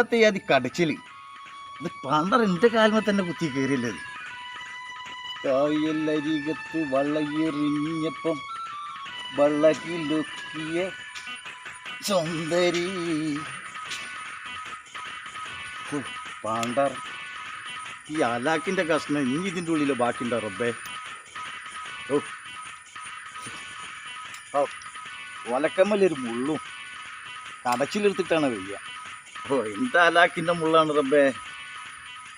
അല്ലാത്ത ഈ കടിച്ചിൽ ഇത് പണ്ടർ എന്റെ കാൽമ തന്നെ കുത്തി കയറിയല്ലത് കായലരികത്ത് വളയെറിഞ്ഞപ്പം വളകിലൊക്കിയ സുന്ദരി. പാണ്ടർ ഈ അലാക്കിന്റെ കഷ്ണം ഇനി ഇതിന്റെ ഉള്ളിൽ ബാക്കിയുണ്ടോ റബ്ബേ? ഓ ഓ ഒലക്കമ്മലൊരു മുള്ളും കടച്ചിലെടുത്തിട്ടാണ് വയ്യ. ഓ എന്താ അലാക്കിന്റെ മുള്ളാണ് റബ്ബേ?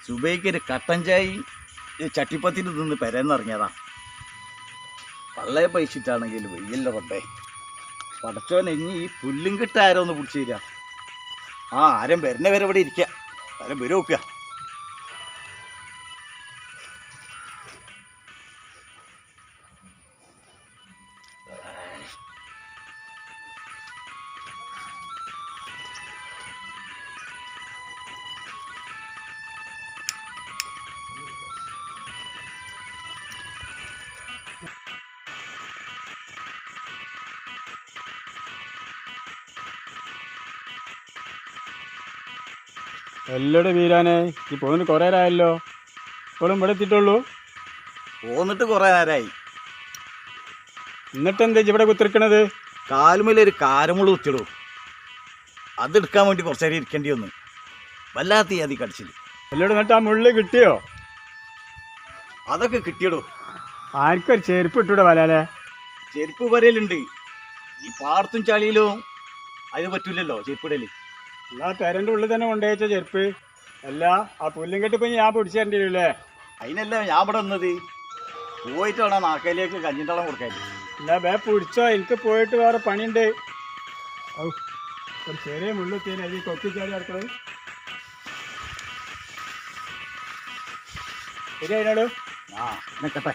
സുബൈക്ക് ഒരു കട്ടൻ ചായ ചട്ടിപ്പത്തിന് നിന്ന് പെരന്നിറങ്ങിയതാ പള്ളയെ പൈച്ചിട്ടാണെങ്കിൽ വെയ്യല്ല റബ്ബേ. പടച്ചോൻ ഇനി ഈ പുല്ലും കിട്ട ഒന്ന് പിടിച്ചു തരിക ആ ആരും വരുന്ന വരെ ഇവിടെ ഇരിക്കുക ആരും വരും നോക്കുക എല്ലോടെ വീരാനെ ഈ പോന്നിട്ട് കുറേ നേരമായല്ലോ ഇപ്പോഴും ഇവിടെ എത്തിയിട്ടുള്ളൂ. പോന്നിട്ട് കുറേ നേരമായി എന്നിട്ട് എന്താ ഇവിടെ കുത്തിരിക്കണത്? കാലുമേലൊരു കാരമുള്ള കുത്തിടും അതെടുക്കാൻ വേണ്ടി കുറച്ച് നേരം ഇരിക്കേണ്ടി വന്നു. വല്ലാത്ത അതി കടിച്ചിൽ. എല്ലോടെ എന്നിട്ട് ആ മുള്ളി കിട്ടിയോ? അതൊക്കെ കിട്ടിയടോ. ആർക്കൊരു ചെരുപ്പ് ഇട്ടൂടെ വലാലെ? ചെരുപ്പ് വരലുണ്ട്. ഈ പാടത്തും ചളിയിലും അതിന് പറ്റൂലല്ലോ ചെരുപ്പിടൽ എന്നാ പെരന്റെ ഉള്ളിൽ തന്നെ കൊണ്ടുവച്ച ചെരുപ്പ്. അല്ല ആ പുല്ലും കെട്ടിപ്പോ ഞാൻ പിടിച്ചു തരേണ്ടി വരൂല്ലേ? അതിനല്ല ഞാൻ ഇവിടെ വന്നത് പോയിട്ട് വേണം നാക്കയിലേക്ക് കഞ്ഞിട്ടളം കൊടുക്കാൻ. എന്നാ വേ പിടിച്ചോ എനിക്ക് പോയിട്ട് വേറെ പണിയുണ്ട്. ഔ, ഒരു ചെറിയ മുള്ളുത്തേനെ അതിൽ കൊത്തിച്ചാടി അടുത്തത് ശരി അതിനോട് ആ നിക്കട്ടെ.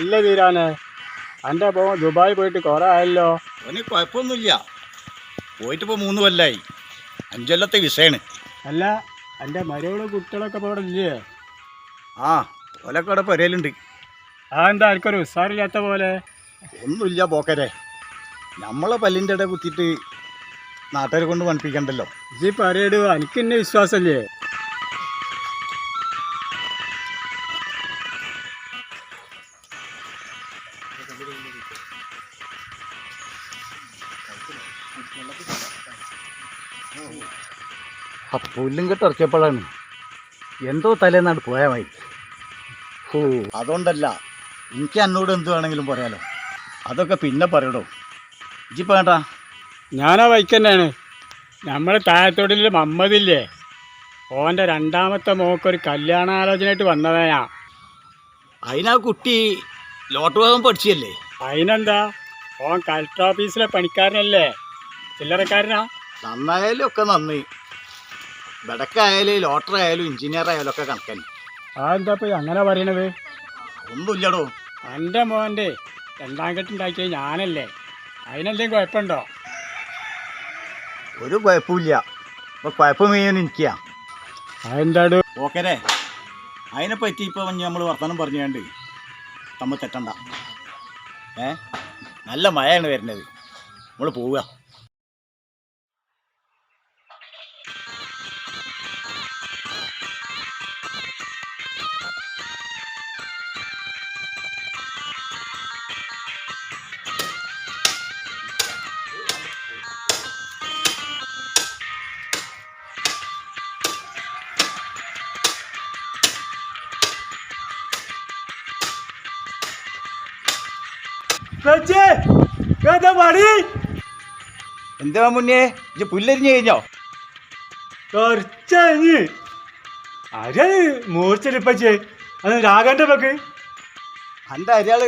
അല്ല വീരാനെ എന്റെ പോ ദുബായ് പോയിട്ട് കുറേ ആയല്ലോ. അവന് കുഴപ്പമൊന്നുമില്ല പോയിട്ട് ഇപ്പോൾ മൂന്ന് കൊല്ലായി. അഞ്ചൊല്ലത്തെ വിഷയാണ് അല്ല എന്റെ മരകളും കുട്ടികളൊക്കെ ഇപ്പോൾ ഇവിടെ ഇല്ലേ? ആ ഓലൊക്കെ അവിടെ പൊരയിലുണ്ട് ആ എന്താ എനിക്കൊരു ഉസാറില്ലാത്ത പോലെ? ഒന്നുമില്ല പോക്കരെ. നമ്മളെ പല്ലിന്റെ ഇട കുത്തിയിട്ട് നാട്ടുകാരെ കൊണ്ട് പണിപ്പിക്കണ്ടല്ലോ ഇജി പറയടൂ എനിക്ക് എന്നെ വിശ്വാസമല്ലേ? പുല്ലും കെട്ട് ഇറക്കിയപ്പോഴാണ് എന്തോ തലേന്നാണ് പോയാൽ മതി ഓ അതുകൊണ്ടല്ല എനിക്ക് എന്നോട് എന്ത് വേണമെങ്കിലും പറയാലോ. അതൊക്കെ പിന്നെ പറയടോ. ഇജിപ്പോൾ വേണ്ട? ഞാനാ ബൈക്ക് തന്നെയാണ് നമ്മളെ താഴത്തോടില്ല മമ്മദില്ലേ ഓന്റെ രണ്ടാമത്തെ മോക്കൊരു കല്യാണാലോചനയായിട്ട് വന്നതാ അതിനാ കുട്ടി ലോട്ട് ഭാഗം പഠിച്ചല്ലേ അതിനെന്താ ഓൻ കളക്ടർ ഓഫീസിലെ പണിക്കാരനല്ലേ? ചില്ലറക്കാരനാ? നന്നായാലും ഒക്കെ നന്ദി. വെടക്കായാലും ലോട്ടർ ആയാലും എഞ്ചിനീയർ ആയാലും ഒക്കെ കണക്കൻ എന്താ ഇപ്പൊ അങ്ങനെ പറയണത്? ഒന്നുമില്ലടോ എന്റെ മോന്റെ രണ്ടാം കെട്ടുണ്ടാക്കിയത് ഞാനല്ലേ. അതിനെന്തെങ്കിലും കുഴപ്പമുണ്ടോ? ഒരു കുഴപ്പമില്ല. ഇപ്പൊ കുഴപ്പം മെയ്യാൻ എനിക്കാ ഓക്കേ ഓക്കരെ അതിനെ പറ്റി ഇപ്പൊ നമ്മൾ വർത്തമാനം പറഞ്ഞുകൊണ്ട് തമ്മിൽ തെറ്റണ്ട. ഏ? നല്ല മഴയാണ് വരുന്നത്. നമ്മൾ പോവുക. എന്താ മുന്നേ? ഇജ്ജ് പുല്ലരിഞ്ഞു കഴിഞ്ഞോ? കുറച്ചഞ്ഞ് ആരാണ് മൂർച്ചലിപ്പച്ചേ. അത് രാഗന്റെ പക്ക് അന്റെ അരിയാൾ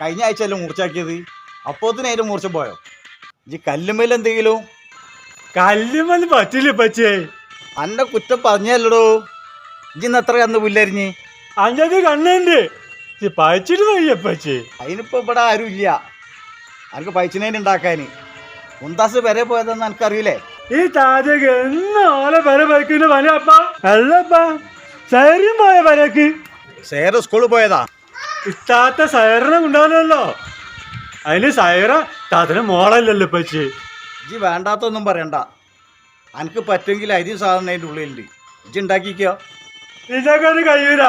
കഴിഞ്ഞ ആഴ്ചയല്ലേ മൂർച്ചാക്കിയത് അപ്പോത്തിന് അതിന്റെ മൂർച്ച പോയോ? ഇജ്ജ് കല്ലുമേൽ എന്തെങ്കിലും? കല്ലുമന്ന് പറ്റില്ല പച്ചേ അന്റെ കുറ്റം പറഞ്ഞല്ലടോ. ഇജ്ജിന്ന് എത്ര കന്ന് പുല്ലരിഞ്ഞ്? അഞ്ചത് കണ്ണുണ്ട്. പഴിച്ചിട്ട് വയ്യപ്പച്ചേ അതിനിപ്പോ ഇവിടെ ആരും ഇല്ല അനക്ക് പൈച്ചിനേന് ഉണ്ടാക്കാൻ മുന്താസ് വരെ പോയതെന്ന് എനിക്കറിയില്ലേ? ഈ താജക എന്നാലെ വരെ പോയിക്കുന്ന പനപ്പ അല്ലപ്പ. സൈറും പോയ പരക്ക്. സേറ സ്കൂളിൽ പോയതാ. ഇഷ്ടാത്ത സൈറിനെ ഉണ്ടാവില്ലല്ലോ അതിന് സൈറ താത്തന് മോളല്ലല്ലോ ഇപ്പച്ചി ഇജ്ജ് വേണ്ടാത്തൊന്നും പറയണ്ട. അനക്ക് പറ്റുമെങ്കിൽ അരി സാധനം അതിന്റെ ഉള്ളിലുണ്ട്. ഇജ്ജ് ഉണ്ടാക്കിക്കോ. ഇതൊക്കെ ഒരു കഴിയൂല.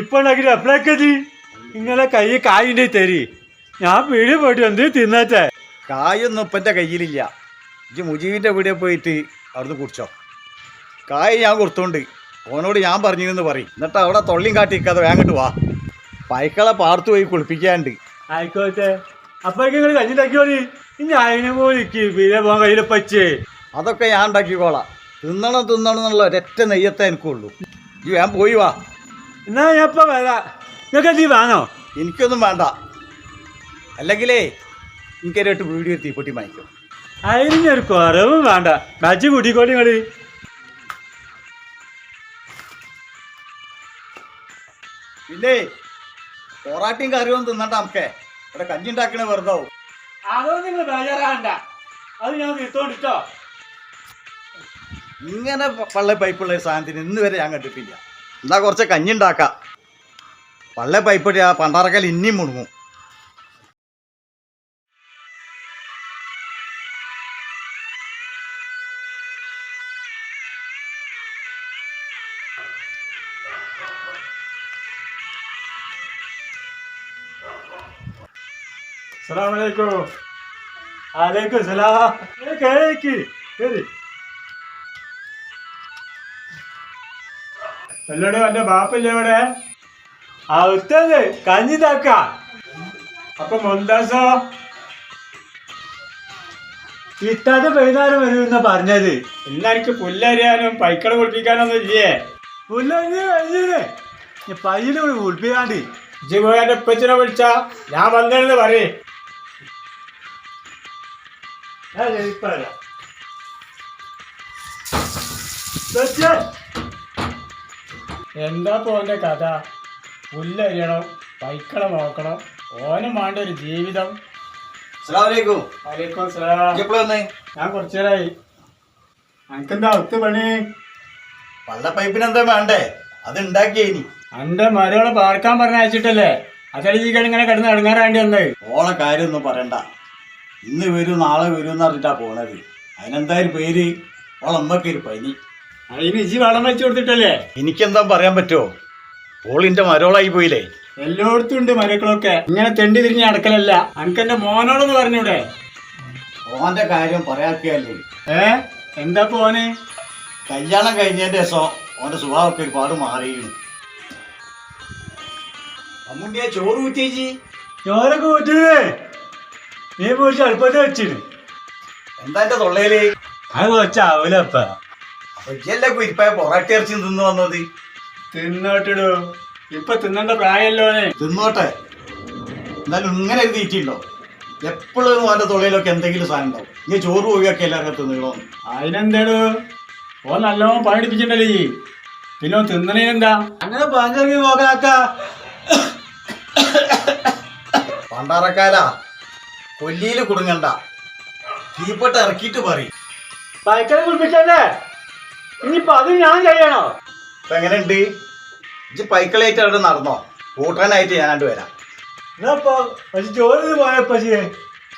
ഇപ്പൊ ഉണ്ടാക്കി എപ്പോഴൊക്കെ ജി നിങ്ങളെ കൈ കായിന്റെ തരി. ഞാൻ പീടി പോയിട്ട് എന്ത് തിന്നത്തെ? കായൊന്നും ഇപ്പം എന്റെ കയ്യിലില്ല. ഇജ്ജ് മുജീബിന്റെ വീടെ പോയിട്ട് അവിടുന്ന് കുടിച്ചോ. കായ് ഞാൻ കൊടുത്തോണ്ട് ഓനോട് ഞാൻ പറഞ്ഞിരുന്ന് പറയും. എന്നിട്ട് അവിടെ തൊള്ളിയും കാട്ടിക്കാതെ വേങ്ങട്ട് വാ. പൈക്കളെ പാർത്ത് പോയി കുളിപ്പിക്കാണ്ട്. ആയിക്കോട്ടെ. അപ്പോഴേക്കും നിങ്ങൾ കഞ്ഞിണ്ടാക്കിയോളി ഇനി അതിനെ പോലിക്ക് പിന്നെ പോകാൻ കയ്യിലെ പച്ചേ അതൊക്കെ ഞാൻ ഉണ്ടാക്കിക്കോളാം. തിന്നണം തിന്നണം എന്നുള്ള ഒരൊറ്റ നെയ്യത്തെ എനിക്കുള്ളൂ. ഈ ഞാൻ പോയി വാ. എന്നാ ഞാൻ ഇപ്പം വരാം. നിങ്ങൾക്ക് നീ വേണോ? എനിക്കൊന്നും വേണ്ട. അല്ലെങ്കിലേ എനിക്കൊരായിട്ട് വീഡിയോ തീപ്പൊട്ടി വാങ്ങിക്കും ഒരു കുറവും വേണ്ട. ബജ്ജി കൂട്ടിക്കോളി കളി പിന്നെ പൊറാട്ടിയും കറിയൊന്നും തിന്നണ്ട നമുക്കേ. ഇവിടെ കഞ്ഞി ഉണ്ടാക്കണേ വെറുതെ. അതോ നിങ്ങൾ ബേജാറാകണ്ട. അത് ഞാൻ തീർത്തോണ്ടിട്ടോ. ഇങ്ങനെ പള്ള പൈപ്പുള്ള ഒരു സാധനത്തിന് ഇന്ന് വരെ ഞാൻ കണ്ടിട്ടില്ല. എന്നാ കുറച്ച് കഞ്ഞി ഉണ്ടാക്കാം പള്ള പൈപ്പിട്ട് ആ പണ്ടാറക്കൽ ഇനിയും മുണുങ്ങും. സലാമലൈക്കും അലൈക്കും സലാം. ഏ, കേക്ക്. കേറി എല്ലോടെ എന്റെ ബാപ്പല്ലേ ഇവിടെ? അവിത്തത് കഞ്ഞി താക്ക. അപ്പൊ മുന്താസോ ഇത്താതെ വൈകുന്നേരം എന്നാ പറഞ്ഞത്. ഇന്ന് എനിക്ക് പുല്ലരിയാനും പൈക്കള കുളിപ്പിക്കാനൊന്നും ഇല്ലേ? പുല്ലരിഞ്ഞ് പയ്യനെ കുളിപ്പിക്കാണ്ട്. ജിബോ എന്റെ ഉപ്പച്ചിനെ വിളിച്ച. ഞാൻ വന്നേ പറയേ. എന്താ പോന്റെ കഥ? പുല്ലരിയണം പൈക്കളെ നോക്കണം ഓനും വേണ്ട ഒരു ജീവിതം. വലൈക്കും സലാം ഞാൻ കുറച്ചു നേരമായി എനിക്കെന്താ ഒത്തു പണി? പള്ള പൈപ്പിന് എന്താ വേണ്ടേ? അത് ഉണ്ടാക്കിയേനി എന്റെ മരങ്ങളെ പാർക്കാൻ പറഞ്ഞയച്ചിട്ടല്ലേ? അയച്ചിട്ടല്ലേ അതളിക്കാൻ ഇങ്ങനെ കിടന്ന് വേണ്ടി വന്നത് ഓളെ കാര്യമൊന്നും പറയണ്ട. ഇന്ന് വരും നാളെ വരും എന്ന് പറഞ്ഞിട്ടാ പോണത്. അതിനെന്തായാലും പേര്? ഓളെ അമ്മയ്ക്ക് ഒരു പനി. അതിന് ഇജി വളം വെച്ചു കൊടുത്തിട്ടല്ലേ? എനിക്കെന്താ പറയാൻ പറ്റുമോ ഓളിന്റെ മരോളായി പോയില്ലേ? എല്ലായിടത്തും ഉണ്ട് മരക്കളൊക്കെ. ഇങ്ങനെ തെണ്ടി തിരിഞ്ഞ് അടക്കലല്ല അനക്കെന്റെ മോനോടൊന്ന് പറഞ്ഞൂടെ? ഓന്റെ കാര്യം പറയാക്കിയല്ലേ ഏ? എന്താ പോന്? കല്യാണം കഴിഞ്ഞതിന്റെ ദിവസം ഓന്റെ സ്വഭാവമൊക്കെ ഒരുപാട് മാറിയിരുന്നു അമ്മുണ്ടിയെ ചോറ് ഊറ്റേച്ചി ചോറൊക്കെ ഊറ്റുന്നേ നീ പോയി അടുപ്പത്ത് വെച്ചിന്. എന്താ എന്റെ തൊള്ളയിൽ? അത് കുറച്ചാവൂലപ്പ ഒയ്യല്ലേ കുരിപ്പായ പൊറാട്ടി ഇറച്ചി തിന്നു വന്നത്? തിന്നോട്ടിടൂ. ഇപ്പൊ തിന്നണ്ട പ്രായമല്ലോനെ തിന്നോട്ടെ. എന്നാലും ഇങ്ങനെ ഒരു തീറ്റിയുണ്ടോ എപ്പോഴും അവന്റെ തൊള്ളയിലൊക്കെ എന്തെങ്കിലും സാധനം ഉണ്ടാവും. ഇനി ചോറ് പോവുകയൊക്കെ എല്ലാവർക്കും തിന്നണോ? അതിനെന്തേടോ? ഓ നല്ലോണം പണിപ്പിച്ചിട്ടല്ലേ ഈ പിന്നെ തിന്നണേനെന്താ? അങ്ങനെ പഞ്ചറങ്ങി പോകാക്ക പണ്ടാറക്കാല. കൊല്ലിയിൽ കുടുങ്ങണ്ട. തീപ്പെട്ട് ഇറക്കിട്ട് പറയും. പൈക്കനെ കുളിപ്പിച്ചല്ലേ? ഇനിയിപ്പോ അത് ഞാൻ ചെയ്യണോ? ഇപ്പൊ എങ്ങനെയുണ്ട്? ഇജ്ജ് പൈക്കളായിട്ട് അവിടെ നടന്നോ? കൂട്ടാനായിട്ട് ഞാനാണ്ട് വരാം. എന്നാ പക്ഷെ ജോലി പോയപ്പോ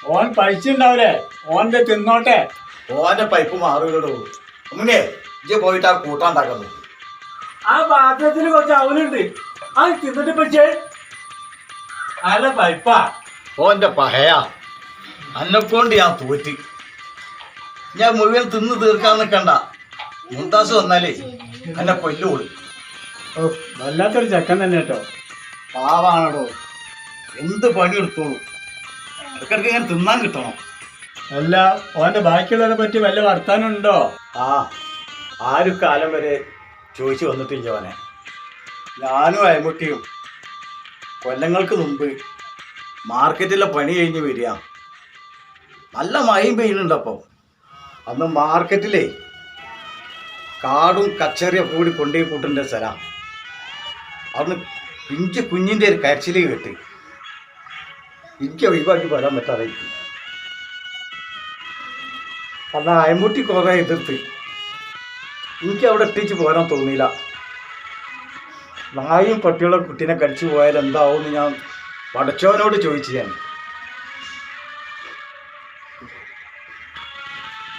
ഓൻ പൈച്ചുണ്ടാവൂലേ ഓന്റെ തിന്നോട്ടെ. ഓന്റെ പൈപ്പ് മാറുകയുള്ളൂ മുന്നേ ഇജ്ജ് പോയിട്ട് ആ കൂട്ടാണ്ടാക്കുന്നു ആ പാത്രത്തിൽ കുറച്ച് അവലുണ്ട്. ആ തിന്നിട്ട് പക്ഷേ അല്ല പൈപ്പാ. ഓന്റെ പഹയ. അന്നെക്കൊണ്ട് ഞാൻ തോറ്റ്. ഞാൻ മുഴുവൻ തിന്ന് തീർക്കാൻ നിൽക്കണ്ട മുന്താസ് വന്നാലേ എന്നെ കൊല്ലുകൊള്ളു ഓ വല്ലാത്തൊരു ചക്കൻ തന്നെ കേട്ടോ. പാവാണോ എന്ത് പണി എടുത്തോളൂ. ഇടയ്ക്കിടയ്ക്ക് ഇങ്ങനെ തിന്നാൻ കിട്ടണം. അല്ല ഓന്റെ ബാക്കിയുള്ളവരെ പറ്റി വല്ല വർത്താനം ഉണ്ടോ? ആ ആരു കാലം വരെ ചോദിച്ചു വന്നിട്ടില്ല അവനെ. ഞാനും അയമുട്ടിയും കൊല്ലങ്ങൾക്ക് മുമ്പ് മാർക്കറ്റിലെ പണി കഴിഞ്ഞ് വരിക. നല്ല മഴയും പെയ്യുന്നുണ്ട് അന്ന് മാർക്കറ്റിലേ കാടും കച്ചറിയൊക്കെ കൂടി കൊണ്ടുപോയി കൂട്ടിന്റെ സ്ഥലം. അന്ന് പിഞ്ച് കുഞ്ഞിന്റെ ഒരു കരച്ചിൽ കേട്ട്. എനിക്ക് ഒഴിവാക്കി വരാൻ പറ്റാതെ. അന്ന് അയമുട്ടി കുറേ എതിർത്ത്. എനിക്ക് അവിടെ എത്തിച്ച് പോരാൻ തോന്നിയില്ല. നായും പട്ടിയുള്ള കുട്ടീനെ കടിച്ചു പോയാൽ എന്താവും ഞാൻ പടച്ചവനോട് ചോദിച്ചു ഞാൻ.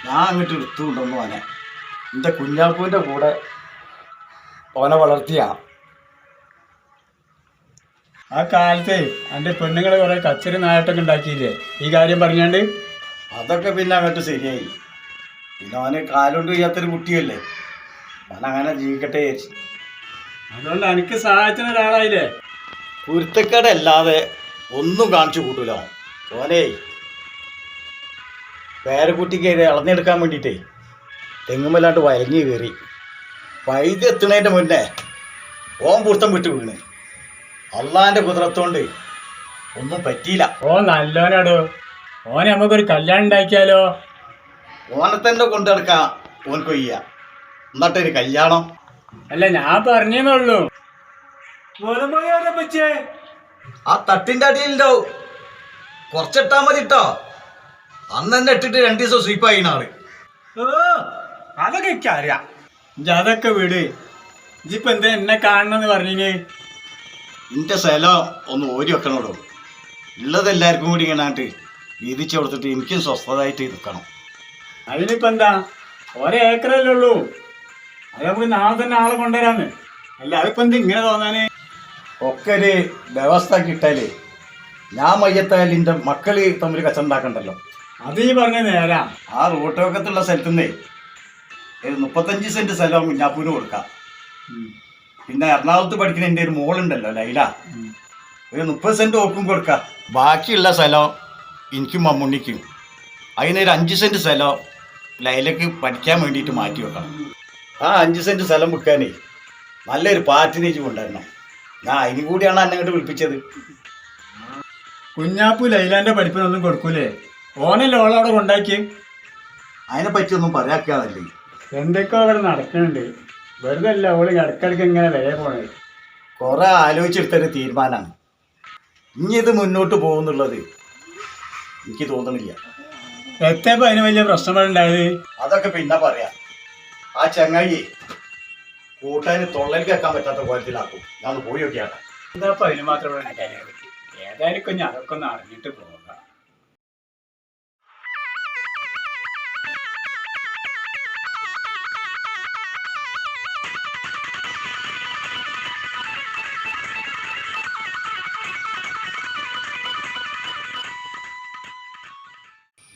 ഞാൻ അങ്ങോട്ട് എടുത്തുകൊണ്ടൊന്നു അവനെ എന്റെ കുഞ്ഞാപ്പൂവിന്റെ കൂടെ ഓനെ വളർത്തിയ. ആ കാലത്ത് എന്റെ പെണ്ണുങ്ങൾ കുറേ കച്ചറി നായട്ടൊക്കെ ഉണ്ടാക്കിയില്ലേ? ഈ കാര്യം പറഞ്ഞാണ്ട്? അതൊക്കെ പിന്നെ അങ്ങോട്ട് ശരിയായി. പിന്നെ അവന് കാലുകൊണ്ട് ചെയ്യാത്തൊരു കുട്ടിയല്ലേ? അവൻ അങ്ങനെ ജീവിക്കട്ടെ അതുകൊണ്ട് എനിക്ക് സഹായത്തിന് ഒരാളായില്ലേ? കുരുത്തക്കേടല്ലാതെ ഒന്നും കാണിച്ചു കൂട്ടൂല. ഓനെ പേരക്കുട്ടിക്ക് ഇളഞ്ഞെടുക്കാൻ വേണ്ടിയിട്ടേ. തെങ്ങുമല്ലാണ്ട് വരഞ്ഞു കയറി. വൈദ്യ എത്തുന്നതിന്റെ മുന്നേ ഓൻ പുറത്തം വിട്ടു വീണ്. അള്ളാന്റെ കുതിരത്തോണ്ട് ഒന്നും പറ്റിയില്ല. ഓ നല്ലോനാടോ. ഓനെ നമുക്കൊരു കല്യാണം ഉണ്ടാക്കിയാലോ? ഓനെ തന്നെ കൊണ്ടു നടക്കാം ഓൻ കൊയ്യ. എന്നിട്ടൊരു കല്യാണം. അല്ല ഞാൻ പറഞ്ഞേന്നുള്ളൂ ആ തട്ടിന്റെ അടിയിലുണ്ടാവും. കുറച്ചിട്ടാ മതി കേട്ടോ അന്ന് തന്നെ ഇട്ടിട്ട് രണ്ടു ദിവസം സ്വീപ്പായി ആൾ. അതൊക്കെ എനിക്കറിയാം ഇജ്ജ് അതൊക്കെ വിട്. ഇജിപ്പോ എന്താ എന്നെ കാണണമെന്ന് പറഞ്ഞിന്? നിന്റെ സ്ഥലം ഒന്ന് ഓരി വെക്കണോടോ? ഉള്ളത് എല്ലാവർക്കും കൂടി ഇങ്ങനെ വീതിച്ച് കൊടുത്തിട്ട് എനിക്കും സ്വസ്ഥതായിട്ട് നിൽക്കണം അതിനിപ്പോ എന്താ? ഒരേ ഏക്കറല്ലേ ഉള്ളൂ. അത് നമുക്ക് നാളെ തന്നെ ആളെ കൊണ്ടുവരാന്ന്. അല്ല അതിപ്പോ എന്താ ഇങ്ങനെ തോന്നാന്? ഒക്കെ ഒരു വ്യവസ്ഥ കിട്ടാൽ. ഞാൻ മയ്യത്തായാലും എന്റെ മക്കൾ തമ്മിൽ കച്ചവടം ഉണ്ടാക്കണ്ടല്ലോ. അത് ഈ പറഞ്ഞ നേരാ. ആ റോട്ട് വക്കത്തുള്ള സ്ഥലത്തുനിന്നേ ഒരു മുപ്പത്തഞ്ച് സെന്റ് സ്ഥലം കുഞ്ഞാപ്പൂന് കൊടുക്കാം. പിന്നെ എറണാകുളത്ത് പഠിക്കുന്ന എന്റെ ഒരു മോളുണ്ടല്ലോ ലൈല. ഒരു മുപ്പത് സെന്റ് ഓക്കും കൊടുക്കാം. ബാക്കിയുള്ള സ്ഥലം എനിക്കും മമ്മൂണിക്കും. അതിനൊരു അഞ്ച് സെന്റ് സ്ഥലം ലൈലക്ക് പഠിക്കാൻ വേണ്ടിയിട്ട് മാറ്റി വെക്കണം. ആ അഞ്ച് സെന്റ് സ്ഥലം വിൽക്കാനേ നല്ലൊരു പാറ്റിനേജ് കൊണ്ടുവരണം. ഞാൻ അതിനും കൂടിയാണ് എന്നെ ഇങ്ങോട്ട് വിളിപ്പിച്ചത്. കുഞ്ഞാപ്പു ലൈലാന്റെ പഠിപ്പിനൊന്നും കൊടുക്കൂലേ? ഓനല്ലേ ഓളവിടെ കൊണ്ടാക്കി അതിനെ പറ്റിയൊന്നും പറയാക്കാതല്ലേ എന്തൊക്കെയോ അവിടെ നടക്കുന്നുണ്ട്. വെറുതെ അല്ല ഓൾ ഇടക്കിടക്ക് ഇങ്ങനെ വരെ പോണത് കുറെ ആലോചിച്ചെടുത്തൊരു തീരുമാനമാണ് ഇനി ഇത് മുന്നോട്ട് പോകുന്നുള്ളത് എനിക്ക് തോന്നുന്നില്ല എത്തപ്പോ അതിന് വലിയ പ്രശ്നങ്ങളുണ്ടായത്? അതൊക്കെ പിന്നെ പറയാം. ആ ചങ്ങായി കൂട്ടാന് തൊള്ളൽ കേൾക്കാൻ പറ്റാത്ത കോലത്തിലാക്കും. ഞാൻ പോയി നോക്കിയാട്ടെ എന്താ അതിന് മാത്രമേ ഏതായാലും കുഞ്ഞ് അതൊക്കെ ഒന്ന് അറിഞ്ഞിട്ട് പോകാം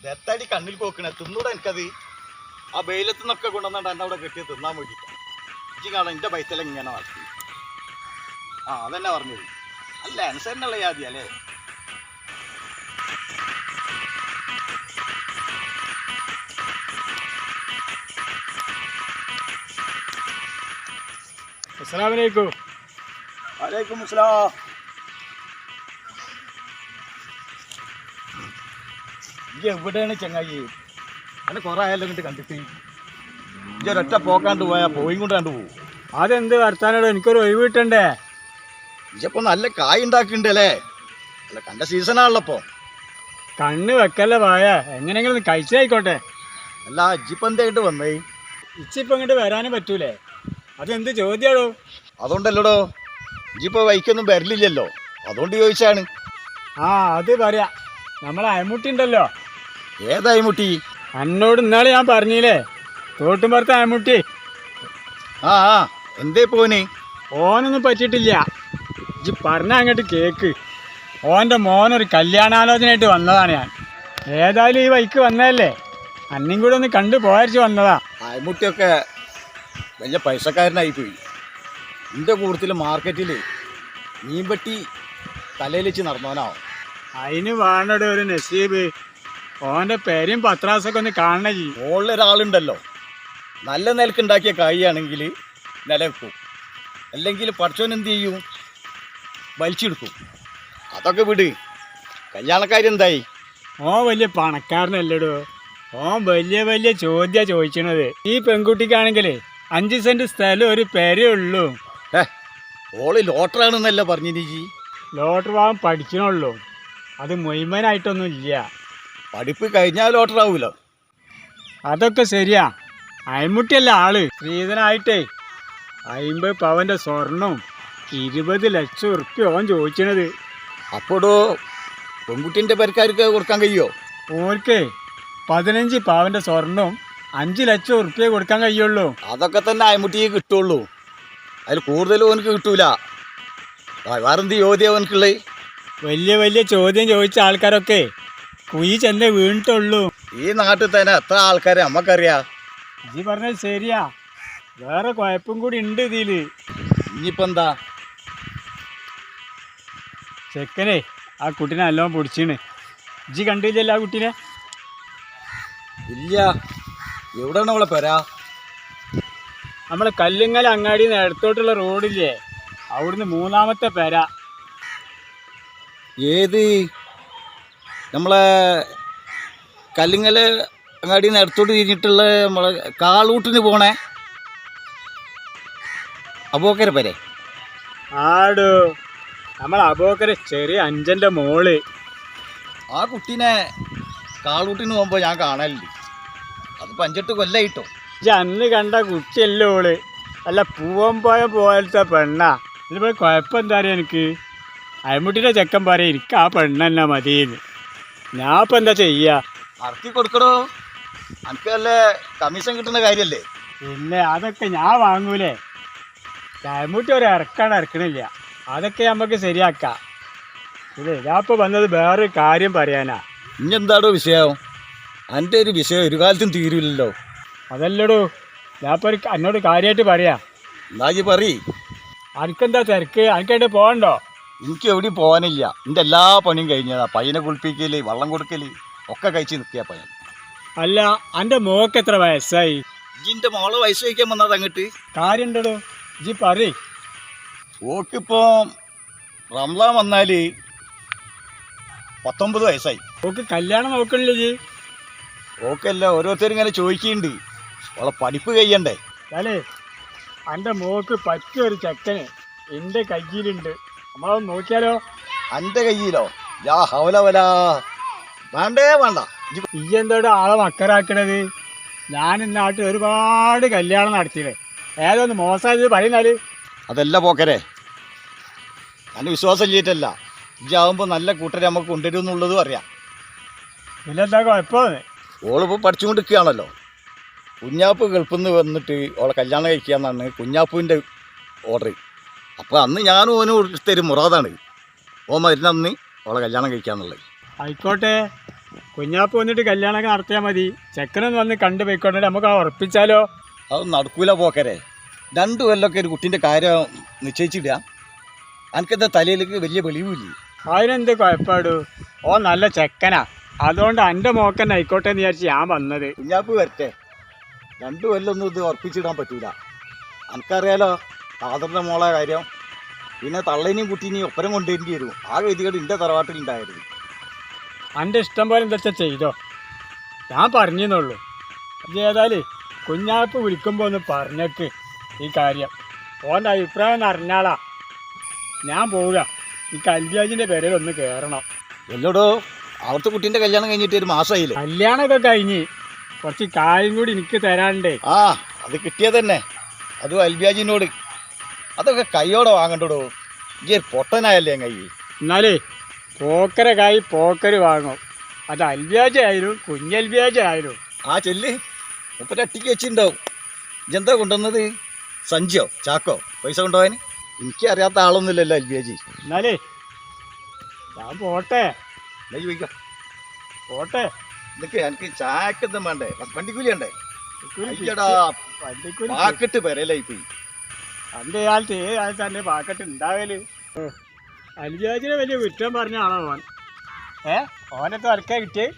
ദത്തടി കണ്ണിൽ പോക്കണേ തിന്നൂടെ എനിക്കത്. ആ വെയിലത്ത് നിന്നൊക്കെ കൊണ്ടുവന്നിട്ട് എന്നെ അവിടെ കെട്ടി തിന്നാൻ വേണ്ടിയിട്ട് ഇജ്ജി കാണാൻ എന്റെ ബൈത്തലം ഇങ്ങനെ നടത്തി ആ അതന്നെ പറഞ്ഞത്. അല്ല അനുസരണുള്ള ജാതി അല്ലേ? അസ്സലാമലൈക്കും വലൈക്കും അസ്സലാം ഇജ്ജ് എവിടെയാണ് ചങ്ങായി? അങ്ങനെ കുറെ ആയാലും ഇങ്ങോട്ട് കണ്ടിട്ട്. ഇജ്ജ് ഒരൊറ്റ പോക്കാണ്ട് പോയാ പോയി കൊണ്ട് കണ്ടു പോകും അതെന്ത് വർത്താനോ എനിക്കൊരു ഒഴിവ് കിട്ടണ്ടേ? ഇജ്ജപ്പോ നല്ല കായ് ഉണ്ടാക്കിണ്ടല്ലേ അല്ല? കണ്ട സീസണാണല്ലോ ആണല്ലോ കണ്ണ് വെക്കല്ലേ പായ? എങ്ങനെയെങ്കിലും കഴിച്ചായിക്കോട്ടെ അല്ല ഇജ്ജിപ്പോ എന്തായിട്ട് വന്നേ? ഇച്ചിപ്പോ ഇങ്ങോട്ട് വരാനും പറ്റൂലേ? അതെന്ത് ചോദ്യാടോ? അതുകൊണ്ടല്ലോടോ. ഇജ്ജിപ്പോ വൈക്കൊന്നും വരലില്ലല്ലോ. അതുകൊണ്ട് ചോദിച്ചാണ്. ആ അത് പറയാ. നമ്മളെ അയമുട്ടി ഉണ്ടല്ലോ ഏതായി മുട്ടി? അന്നോട് ഇന്നാളെ ഞാൻ പറഞ്ഞില്ലേ? തോട്ടുംപുറത്ത് അയമുട്ടി ആ ആ. എന്തേ പോന്? ഓനൊന്നും പറ്റിയിട്ടില്ല. ഇജ്ജ് പറഞ്ഞ അങ്ങോട്ട് കേക്ക്. ഓന്റെ മോനൊരു കല്യാണാലോചനയായിട്ട് വന്നതാണ് ഞാൻ. ഏതായാലും ഈ വൈക്ക് വന്നതല്ലേ? അന്നും കൂടെ ഒന്ന് കണ്ടു പോയരിച്ച് വന്നതാ. ആയ്മുട്ടിയൊക്കെ വലിയ പൈസക്കാരനായി പോയി. എന്റെ കൂട്ടത്തിൽ മാർക്കറ്റിൽ മീൻപെട്ടി തലയിൽ വെച്ച് നടന്നവനോ അതിന് വേണ്ടട ഒരു നസീബ്. ഓന്റെ പേരും പത്രാസൊക്കെ ഒന്ന് കാണണേ ചെയ്യും. മുകളിലൊരാളുണ്ടല്ലോ നല്ല നിലക്കുണ്ടാക്കിയ കായാണെങ്കിൽ നിലവെക്കും. അല്ലെങ്കിൽ പഠിച്ചവൻ എന്ത് ചെയ്യും? വലിച്ചെടുക്കും. അതൊക്കെ വിട്. കല്യാണക്കാരി എന്തായി? ഓ വലിയ പണക്കാരനല്ലടോ. ഓ വലിയ വലിയ ചോദ്യ ചോദിച്ചണത്. ഈ പെൺകുട്ടിക്കാണെങ്കിൽ അഞ്ച് സെന്റ് സ്ഥലം ഒരു പേരേ ഉള്ളൂ. ഓൾ ലോട്ടറാണെന്നല്ല പറഞ്ഞു ജി? ലോട്ടറി ഭാഗം പഠിക്കണുള്ളൂ. അത് മുഴുവനായിട്ടൊന്നും ഇല്ല പഠിപ്പ് കഴിഞ്ഞാൽ ലോട്ടറാവൂലോ? അതൊക്കെ ശരിയാ. അയമുട്ടിയല്ല ആൾ? സ്ത്രീധനായിട്ടേ. അയിമ്പത് പവന്റെ സ്വർണവും ഇരുപത് ലക്ഷം ഉറുപ്പ്യ ഓൻ ചോദിച്ചണത് അപ്പോടോ പെൺകുട്ടിന്റെ പരിക്കാർക്ക് കൊടുക്കാൻ കഴിയോ? ഓർക്കെ പതിനഞ്ച് പവന്റെ സ്വർണവും അഞ്ച് ലക്ഷം ഉറുപ്പ്യ കൊടുക്കാൻ കഴിയുള്ളൂ. അതൊക്കെ തന്നെ അയമുട്ടിക്ക് കിട്ടുള്ളൂ. അതിൽ കൂടുതലും ഓനക്ക് കിട്ടൂല. വേറെന്ത് ചോദ്യം അവനക്കുള്ളത് വലിയ വലിയ ചോദ്യം ചോദിച്ച ആൾക്കാരൊക്കെ കുയി ചെന്നേ വീണിട്ടുള്ളൂ. ഈ നാട്ടിൽ തന്നെ എത്ര ആൾക്കാരെ നമ്മക്കറിയാ? ഇജി പറഞ്ഞത് ശരിയാ. വേറെ കുഴപ്പം കൂടി ഉണ്ട് ഇതിൽ. ഇനിയിപ്പോ എന്താ? ചെക്കനെ ആ കുട്ടീനെ നല്ലോണം പൊടിച്ചീണ്. ഇജി കണ്ടില്ലല്ലോ ആ കുട്ടീനെ? ഇല്ല. എവിടെയാണ് അവളെ പെരാ? നമ്മളെ കല്ലുങ്ങൽ അങ്ങാടി നേരത്തോട്ടുള്ള റോഡില്ലേ? അവിടുന്ന് മൂന്നാമത്തെ പേര. ഏത്? നമ്മളെ കല്ലിങ്ങൽ അങ്ങാടി നിന്ന് എടുത്തോട്ട് തിരിഞ്ഞിട്ടുള്ള നമ്മളെ കാളൂട്ടിന് പോണേ. അബോക്കര പേരെ. ആടോ നമ്മളെ അബോക്കര ചെറിയ അഞ്ചന്റെ മോൾ. ആ കുട്ടീനെ കാളൂട്ടിന് പോകുമ്പോൾ ഞാൻ കാണാനില്ല അത് പഞ്ചെട്ട് കൊല്ലായിട്ടോ. അന്ന് കണ്ട കുട്ടിയല്ലേ ഓൾ. അല്ല പൂവമ്പോയ പോലത്തെ പെണ്ണാ. ഇതിപ്പോ കുഴപ്പം എന്താ പറയാ എനിക്ക്? അയമുട്ടിയുടെ ചെക്കൻ പറയാം എനിക്ക് ആ പെണ്ണെന്നാ മതിയെന്ന്. ഞാൻ ഇപ്പം എന്താ ചെയ്യാ? കൊടുക്കണോ എനിക്ക് കമ്മീഷൻ കിട്ടുന്ന കാര്യല്ലേ? പിന്നെ അതൊക്കെ ഞാൻ വാങ്ങൂലേ. അയമുട്ടി ഒരു ഇറക്കാണ് ഇറക്കണില്ല. അതൊക്കെ നമുക്ക് ശരിയാക്കാം. ഇല്ലേ ഞാൻ ഇപ്പോൾ വന്നത് വേറൊരു കാര്യം പറയാനാ. ഇനി എന്താടോ വിഷയം? എന്റെ ഒരു വിഷയം ഒരു കാലത്തും തീരില്ലല്ലോ. അതല്ലടോ ഞാൻ ഇപ്പോൾ ഒരു എന്നോട് കാര്യമായിട്ട് പറയാ. എന്നാ പറ അനക്കെന്താ തിരക്ക്? അനക്കായിട്ട് പോകണ്ടോ എനിക്ക് എവിടെയും പോകാനില്ല എന്റെ എല്ലാ പണിയും കഴിഞ്ഞതാ. പയ്യനെ കുളിപ്പിക്കൽ വള്ളം കൊടുക്കൽ ഒക്കെ കഴിച്ച് നിൽക്കുക പയ്യൻ. അല്ല എന്റെ മോക്ക് എത്ര വയസ്സായി? ഇജിന്റെ മോളെ വയസ്സ് വയ്ക്കാൻ വന്നത് അങ്ങോട്ട്. കാര്യമുണ്ടോ ജി പറയേ. ഓക്കിപ്പോൾ റംലാൻ വന്നാൽ പത്തൊമ്പത് വയസ്സായി. ഓക്ക് കല്യാണം നോക്കണില്ല ജി ഓക്കല്ല ഓരോരുത്തരും ഇങ്ങനെ ചോദിക്കുന്നുണ്ട് അവളെ പഠിപ്പ് കഴിയണ്ടേ? അല്ലേ? എന്റെ മോക്ക് പറ്റിയ ഒരു ചെക്കന് എന്റെ കയ്യിലുണ്ട്. നമ്മളതൊന്ന് നോക്കിയാലോ? എന്റെ കയ്യിലോ? യാ ഹവലവല വേണ്ടേ വേണ്ട. ഈ എന്തോടെ ആളെ മക്കരാക്കണത്? ഞാൻ ഇന്നാട്ട് ഒരുപാട് കല്യാണം നടത്തിയത് ഏതൊന്ന് മോശമായത് പറയുന്നാൽ? അതല്ല പോക്കരെ. ഞാൻ വിശ്വാസം ചെയ്തിട്ടല്ല. ഇജ്ജാവുമ്പോൾ നല്ല കൂട്ടരെ നമുക്ക് കൊണ്ടുവരും എന്നുള്ളതും അറിയാം പിന്നെന്താ കുഴപ്പമെന്ന്? ഓളിപ്പോൾ പഠിച്ചുകൊണ്ടിരിക്കുകയാണല്ലോ. കുഞ്ഞാപ്പ് ഗൾഫിൽ നിന്ന് വന്നിട്ട് ഓളെ കല്യാണം കഴിക്കുക എന്നാണ് കുഞ്ഞാപ്പുവിന്റെ ഓർഡർ അപ്പോൾ അന്ന് ഞാനും ഓനും തരും മുറാദാണ്. ഓ മരുന്നന്ന് അവളെ കല്യാണം കഴിക്കാന്നുള്ളത്. ആയിക്കോട്ടെ. കുഞ്ഞാപ്പ് വന്നിട്ട് കല്യാണമൊക്കെ നടത്തിയാൽ മതി. ചെക്കനൊന്ന് വന്ന് കണ്ടു പോയിക്കോട്ടെ. നമുക്ക് ആ ഉറപ്പിച്ചാലോ? അത് നടക്കൂല പോക്കരെ. രണ്ടു കൊല്ലമൊക്കെ ഒരു കുട്ടീന്റെ കാര്യം നിശ്ചയിച്ചിടുക. എനിക്കെന്താ തലയിലേക്ക് വലിയ വെളിവില്ലേ അതിനെന്ത് കുഴപ്പമാടു ഓ നല്ല ചെക്കനാ. അതുകൊണ്ട് എന്റെ മോക്കൻ ആയിക്കോട്ടെ എന്ന് വിചാരിച്ച് ഞാൻ വന്നത്. കുഞ്ഞാപ്പ് വരട്ടെ. രണ്ടു കൊല്ലൊന്നും ഇത് ഉറപ്പിച്ചിടാൻ പറ്റൂല. എനിക്കറിയാലോ ഫാദറിന്റെ മോളെ കാര്യം. പിന്നെ തള്ളേനെയും കുട്ടീനെയും ഒപ്പരം കൊണ്ടുവരേണ്ടി വരും ആ ഗതികേട് എന്റെ തറവാട്ടിൽ ഉണ്ടായിരുന്നു എന്റെ ഇഷ്ടം പോലെ എന്താ ചെയ്തോ? ഞാൻ പറഞ്ഞെന്നുള്ളൂ അത് ഏതായാലും കുഞ്ഞാപ്പ് വിളിക്കുമ്പോൾ ഒന്ന് പറഞ്ഞേക്ക് ഈ കാര്യം. ഓന്റെ അഭിപ്രായം അറിഞ്ഞാളാ. ഞാൻ പോവുക. ഈ കല്യാജിന്റെ പേരിൽ ഒന്ന് കയറണം എല്ലോടോ അവിടുത്തെ കുട്ടീന്റെ കല്യാണം കഴിഞ്ഞിട്ട് ഒരു മാസമായില്ലേ കല്യാണമൊക്കെ കഴിഞ്ഞ് കുറച്ച് കായും കൂടി എനിക്ക് തരാണ്ടേ ആ അത് കിട്ടിയത് തന്നെ അതും അൽബിയാജിനോട്. അതൊക്കെ കൈയോടെ വാങ്ങണ്ടോ ഈ പൊട്ടനായല്ലേ കൈ എന്നാലേ പോക്കര കായ് പോക്കര് വാങ്ങും. അത് അൽവ്യാജ ആയാലും കുഞ്ഞൽവ്യാജ ആയാലും ആ ചെല്ല് മുപ്പത്തി അട്ടിക്ക് വെച്ചിട്ടുണ്ടാവും ഇജെന്താ കൊണ്ടുവന്നത്? സഞ്ചിയോ ചാക്കോ പൈസ കൊണ്ടുപോകാൻ? എനിക്ക് അറിയാത്ത ആളൊന്നുമില്ലല്ലോ അൽബിയാജി എന്നാലേ ഞാൻ പോട്ടെ. എന്നാ ചോദിക്കാം പോട്ടെ. നിനക്ക് എനിക്ക് ചായക്കെന്തും വേണ്ടേ? വണ്ടിക്കൂലി വേണ്ടേ? അയ്യടാ വണ്ടിക്കൂലി പാക്കറ്റ് പെരയിലായി പോയി അന്റെ കാലത്ത് ഏത് കാലത്ത് അന്റെ പാക്കറ്റ് ഉണ്ടാവൽ? അലിജാജിനെ വലിയ കുറ്റം പറഞ്ഞ ആളാ ഓൻ. ഏ ഓനൊക്കെ വർക്കാ കിട്ടിയേ?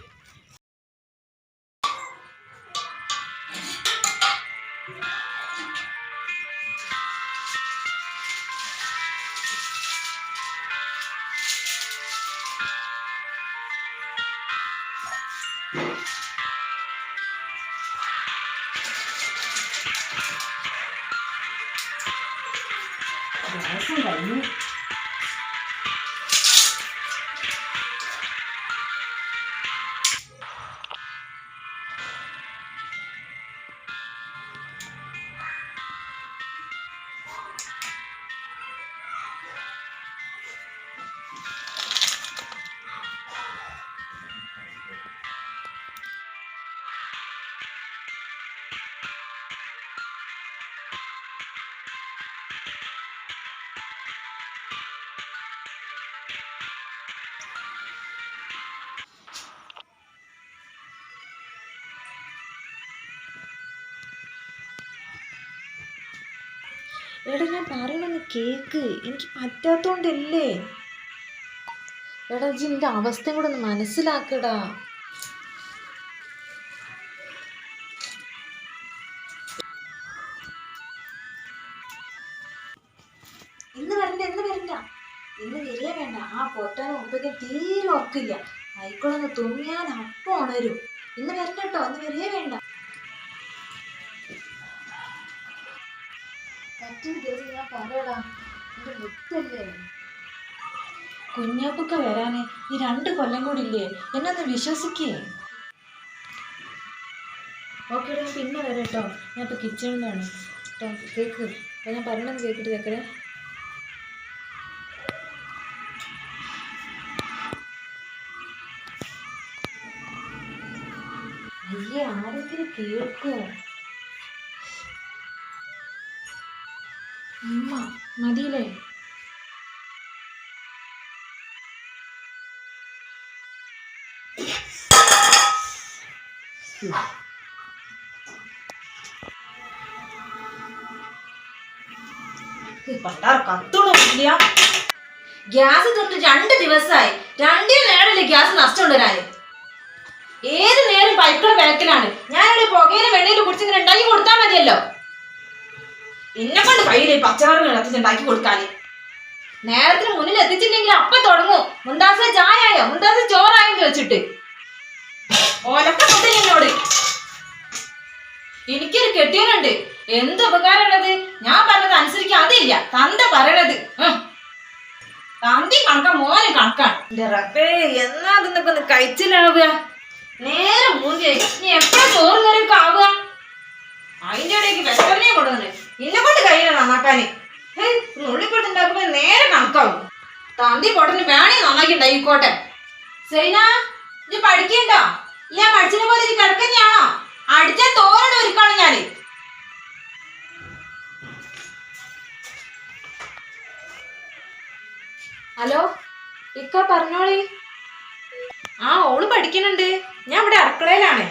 എടാ ഞാൻ പറയണമെന്ന് കേക്ക്. എനിക്ക് പറ്റാത്തോണ്ടല്ലേ? എടാ ജി എന്റെ അവസ്ഥയും കൂടെ ഒന്ന് മനസ്സിലാക്കടാ. ഇന്ന് വരണ്ട ഇന്ന് വരണ്ട. ഇന്ന് വരിക വേണ്ട. ആ പൊട്ടാനും ഉപ്പയ്ക്കും തീരെ ഉറക്കില്ല. ആയിക്കോളൊന്ന് തുമ്മിയാൻ അപ്പം ഉണരും. ഇന്ന് വരണ്ട ഇന്ന് വരിക വേണ്ട. പറ്റിയ ദിവസം ഞാൻ പറയടാ എന്റെ മുത്തല്ലേ? കുഞ്ഞാപ്പൊക്കെ വരാന് ഈ രണ്ട് കൊല്ലം കൂടി ഇല്ലേ എന്നെ ഒന്ന് വിശ്വസിക്കേ. ഓക്കെ ഞാൻ പിന്നെ വരാം കേട്ടോ ഞാൻ ഇപ്പോൾ നിന്നാണ്. കേട്ടോ കേക്ക്. അപ്പോൾ ഞാൻ പറയണത് കേട്ടിട്ട് കേക്കറേ അയ്യേ ആരെങ്കിലും കേൾക്കോ? മതിയില്ലേ? കത്തോണില്ല ഗ്യാസ് തിന്നിട്ട് രണ്ട് ദിവസമായി. രണ്ടേ നേരമല്ലേ ഗ്യാസ് നഷ്ടമുണ്ടരാന് ഏത് നേരം പൈക്കളുടെ വിളക്കിലാണ് ഞാനിവിടെ പുകയിലും വെണ്ണയിലും കുടിച്ചിങ്ങനെ ഉണ്ടാക്കി കൊടുത്താൽ മതിയല്ലോ. എന്നെ കൊണ്ട് കയ്യിൽ പച്ചക്കറികൾ എത്തിച്ച് ഉണ്ടാക്കി കൊടുക്കാന്. നേരത്തിന് മുന്നിൽ എത്തിച്ചില്ലെങ്കിൽ അപ്പൊ തുടങ്ങും. മുണ്ടാസ ചായയോ മുണ്ടാസ ചോറായെന്ന് വെച്ചിട്ട് ഓലൊക്കെ എന്നോട്. എനിക്കൊരു കെട്ടിയനുണ്ട് എന്ത് ഉപകാരമുള്ളത് ഞാൻ പറഞ്ഞത് അനുസരിക്കാൻ അതില്ല. തന്ത പറയണത്. തന്തി കണക്കാൻ മോനെ കണക്കാണ് എന്നാ ഒന്ന് കഴിച്ചിലാവുക? നേരെ നീ എപ്പോഴും ചോറ് കറിയൊക്കെ ആവുക? അതിന്റെ ഇടയ്ക്ക് വെസ്റ്ററിനെ കൊണ്ടുവന്നെ ഇന്നെ കൊണ്ട് കഴിയണ നന്നാക്കാന്. ഉള്ളിപ്പോട്ട് ഉണ്ടാക്കുമ്പോ നേരെ കണക്കാവും. തന്തി പൊട്ടന് വേണേ നന്നാക്കി ഉണ്ടായിക്കോട്ടെ സൈന നീ പഠിക്കണ്ടോ? ഞാൻ പഠിച്ചതിനെ പോലെ ഇത് കിടക്കന്നെയാണോ? അടുത്ത തോരണ്ട ഒരുക്കാണ് ഞാൻ. ഹലോ ഇക്ക പറഞ്ഞോളി. ആ ഓൾ പഠിക്കുന്നുണ്ട്. ഞാൻ ഇവിടെ അടുക്കളയിലാണ്.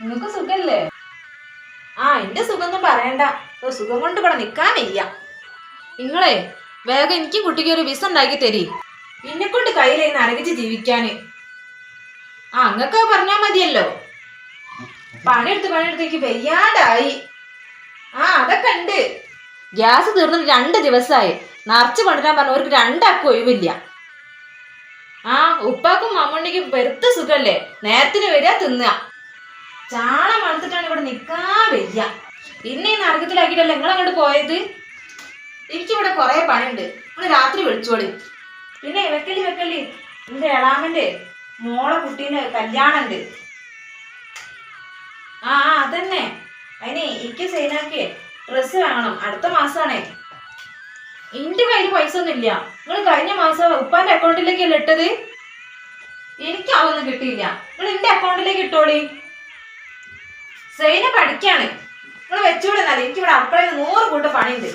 നിങ്ങക്ക് സുഖല്ലേ? ആ എന്റെ സുഖമൊന്നും പറയണ്ട. സുഖം കൊണ്ട് ഇവിടെ നിക്കാൻ വയ്യ. നിങ്ങളെ വേഗം എനിക്കും കുട്ടിക്ക് ഒരു വിസ ഉണ്ടാക്കി തരി. എന്നെ കൊണ്ട് കയ്യിലേ നരകിച്ച് ജീവിക്കാന്. ആ അങ്ങക്ക പറഞ്ഞാ മതിയല്ലോ. പണിയെടുത്ത് പണിയെടുത്ത് എനിക്ക് വയ്യാണ്ടായി ആ അതൊക്കെ ഉണ്ട്. ഗ്യാസ് തീർന്നിട്ട് രണ്ട് ദിവസമായി നിറച്ച് കൊണ്ടുവരാൻ പറഞ്ഞ അവർക്ക് രണ്ടാക്കും ഒഴിവില്ല. ആ ഉപ്പാക്കും മമ്മണ്ണിക്കും പെരുത്ത സുഖല്ലേ? നേരത്തിന് വരിക തിന്നുക. ചാണം വളർത്തിട്ടാണ് ഇവിടെ നിക്കാൻ വയ്യ. പിന്നെ ഈ നരകത്തിലാക്കിയിട്ടല്ലേ നിങ്ങൾ അങ്ങോട്ട് പോയത്? എനിക്കിവിടെ കുറെ പണിയുണ്ട്. നിങ്ങൾ രാത്രി വിളിച്ചോളി. പിന്നെ വെക്കലി വെക്കലി എന്റെ എളാമന്റെ മോളെ കുട്ടീനെ കല്യാണം ഉണ്ട് ആ ആ അതന്നെ. അതിനെ എനിക്ക് സൈനാക്കിയേ ഡ്രസ്സ് വാങ്ങണം. അടുത്ത മാസാണേ. എന്റെ കയ്യിൽ പൈസ ഒന്നും ഇല്ല നിങ്ങൾ കഴിഞ്ഞ മാസം ഉപ്പാന്റെ അക്കൗണ്ടിലേക്കല്ലേ ഇട്ടത്? എനിക്ക് അതൊന്നും കിട്ടിയില്ല. നിങ്ങൾ എന്റെ അക്കൗണ്ടിലേക്ക് ഇട്ടോളി. സൈന പഠിക്കാണ്. നിങ്ങൾ വെച്ചുകൂടെ എന്നാലും? എനിക്ക് ഇവിടെ അടുക്കളയിൽ നൂറ് കൂട്ട് പണിയുണ്ട്.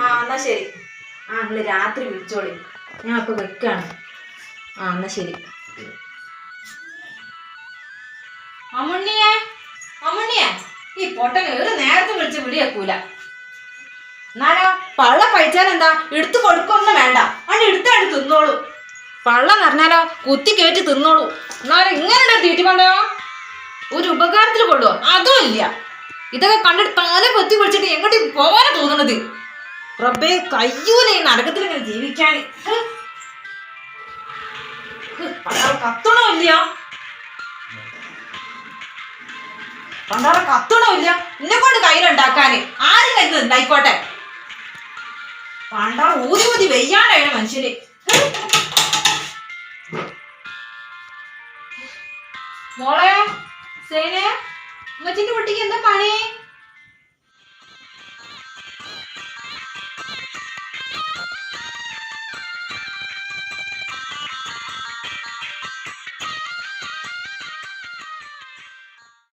ആ എന്നാ ശരി. ആ നിങ്ങൾ രാത്രി വിളിച്ചോളി. ഞാൻ അപ്പൊ വെക്കാണ്. ആ എന്നാ ശരി. അമ്മുണ്ണിയെ അമ്മുണ്ണിയെ ഈ പൊട്ടനെ ഒരു നേരത്തെ വിളിച്ച് വിളിയേക്കൂല. എന്നാലോ പള്ള കഴിച്ചാൽ എന്താ എടുത്തു കൊടുക്കൊന്നും വേണ്ട. അവൻ എടുത്താണ് തിന്നോളൂ. പള്ള നിറഞ്ഞാലോ കുത്തി കയറ്റി തിന്നോളൂ. എന്നാലും ഇങ്ങനെ തീറ്റി കൊണ്ടോ ഒരു ഉപകാരത്തിൽ കൊണ്ടുപോകും അതും ഇല്ല. ഇതൊക്കെ കണ്ടിട്ട് തല പൊത്തി പിടിച്ചിട്ട് എങ്ങോട്ട് പോകാനാ തോന്നണത് റബ്ബേ കയ്യൂല ഈ ഇങ്ങനെ ജീവിക്കാൻ? കത്തണോ ഇല്ല പണ്ടാറ കത്തണോ ഇല്ല എന്നെ കൊണ്ട് കയ്യിലുണ്ടാക്കാന്. ആരും കയ്യിൽ ഉണ്ടായിക്കോട്ടെ? പണ്ടാറ ഊതി ഊതി വെയ്യാണ്ടാണ് മനുഷ്യന്. മോളെ സേനെ. ഉമ്മച്ചിന്റെ കുട്ടിക്ക് എന്താ പണി?